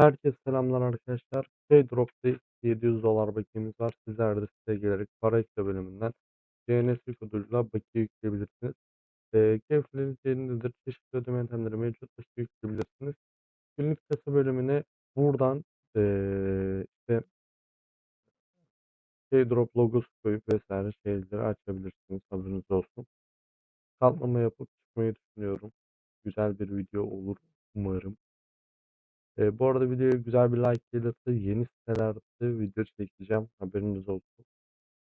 Herkese selamlar arkadaşlar. Paydrop'ta 700 dolar bakiyemiz var. Sizler de siteye gelerek para ekle bölümünden DNS koduyla bakiye yükleyebilirsiniz. Eee keyifleriniz yerindedir. Çeşitli ödeme yöntemleri mevcut. İşte yükleyebilirsiniz. Günlük kasa bölümüne buradan eee işte Paydrop logosu koyup vesaire şeyleri açabilirsiniz. Haberiniz olsun. Katlama yapıp çıkmayı düşünüyorum. Güzel bir video olur umarım. Eee, bu arada videoya güzel bir like gelirse yeni sitelerde video çekeceğim. Haberiniz olsun.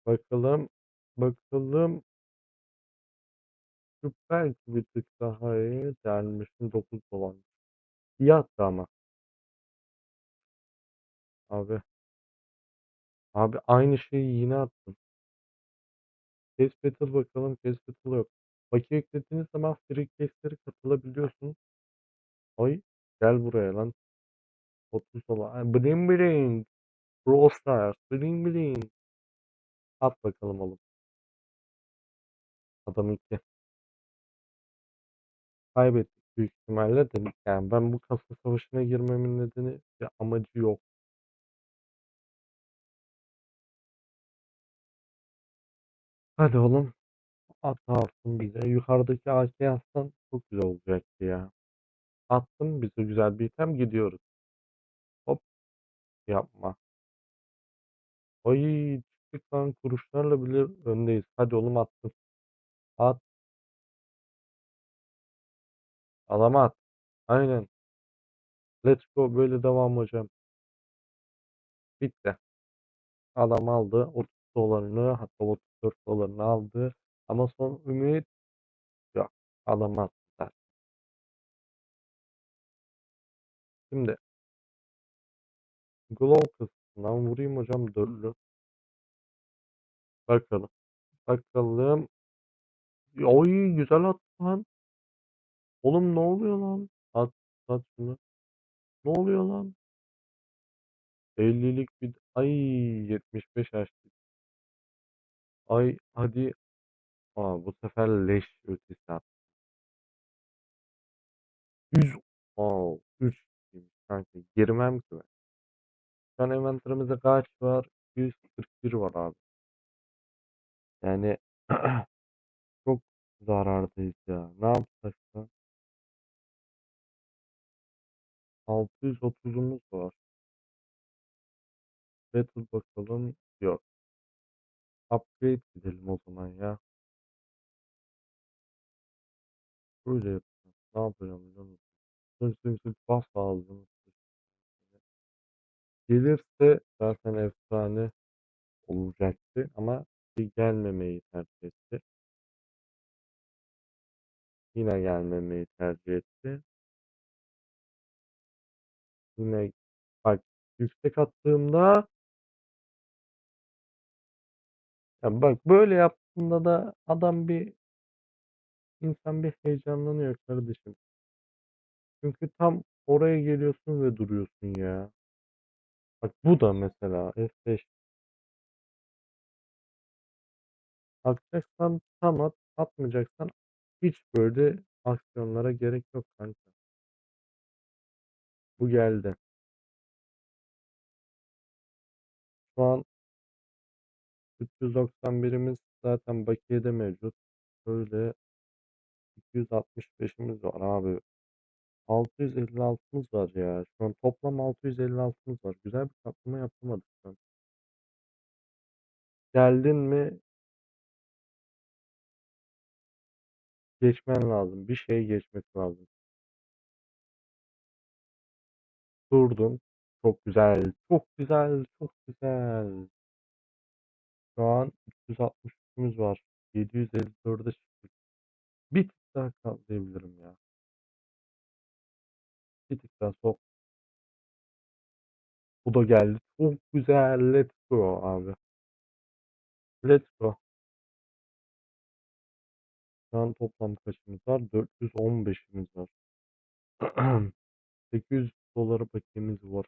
Bakalım, bakalım belki bir tık daha iyi gelmişim $9. İyi hatta ama. Abi. Abi aynı şeyi yine attım. Case Battle bakalım. Case Battle yok. Bakiye eklediğiniz zaman free case'lere katılabiliyorsunuz. Ay gel buraya lan. 30 dolar. Ay, Bling bling. Brawl Stars. Bling bling. At bakalım oğlum. Adam 2. Kaybettik büyük ihtimalle de yani ben bu kasa savaşına girmemin nedeni bir amacı yok. Hadi oğlum atarsın bize. Yukarıdaki AK atsan çok güzel olacaktı ya. Attım bize güzel bir item gidiyoruz. Yapma. Ay çıktık lan kuruşlarla bile öndeyiz. Hadi oğlum attım. At. Adama at. Aynen. Let's go böyle devam hocam. Bitti. Adam aldı 30 dolarını hatta 34 dolarını aldı. Ama son ümit yok. Attı. Şimdi Glow kısmından vurayım hocam dörtlü. Bakalım. Bakalım. Oy güzel attı lan. Oğlum ne oluyor lan? At, at şunu. Ne oluyor lan? 50'lik bir ay 75 açtık. Ay hadi. Aa, bu sefer leş ötesi attı. 100. Aa, 3 kanka girmem ki ben. Şu an kaç var? 141 var abi. Yani çok zarardayız ya. Ne yapsak da? 630'umuz var. Battle bakalım. Yok. Upgrade gidelim o zaman ya. Böyle yapacağım. Ne yapacağım biliyor musun? Sık bas lazım. Gelirse zaten efsane olacaktı ama bir gelmemeyi tercih etti. Yine gelmemeyi tercih etti. Yine bak yüksek attığımda ya bak böyle yaptığında da adam bir insan bir heyecanlanıyor kardeşim. Çünkü tam oraya geliyorsun ve duruyorsun ya. Bak bu da mesela F5 atacaksan tam at, atmayacaksan hiç böyle aksiyonlara gerek yok kanka. Bu geldi. Şu an 391'imiz zaten bakiyede mevcut. Böyle 265'imiz var abi. 656'mız var ya. Şu an toplam 656'mız var. Güzel bir katlama yapamadık şu an. Geldin mi geçmen lazım. Bir şey geçmek lazım. Durdun. Çok güzel. Çok güzel. Çok güzel. Şu an 363'ümüz var. 754'e çıktık. Bir tık daha katlayabilirim ya. Bir tık daha sok. Bu da geldi. Çok güzel. Let's go abi. Let's go. Şu an toplam kaçımız var? 415'imiz var. 800 dolara bakiyemiz var.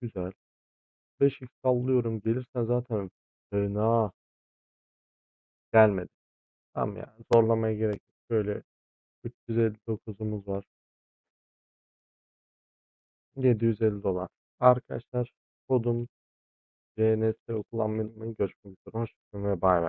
Güzel. 5x sallıyorum. Gelirsen zaten fena. Gelmedi. Tamam ya. Zorlamaya gerek yok. Şöyle 359'umuz var. $750. Arkadaşlar kodum CNS kullanmayı unutmayın. Görüşmek üzere. Hoşça kalın ve baybay.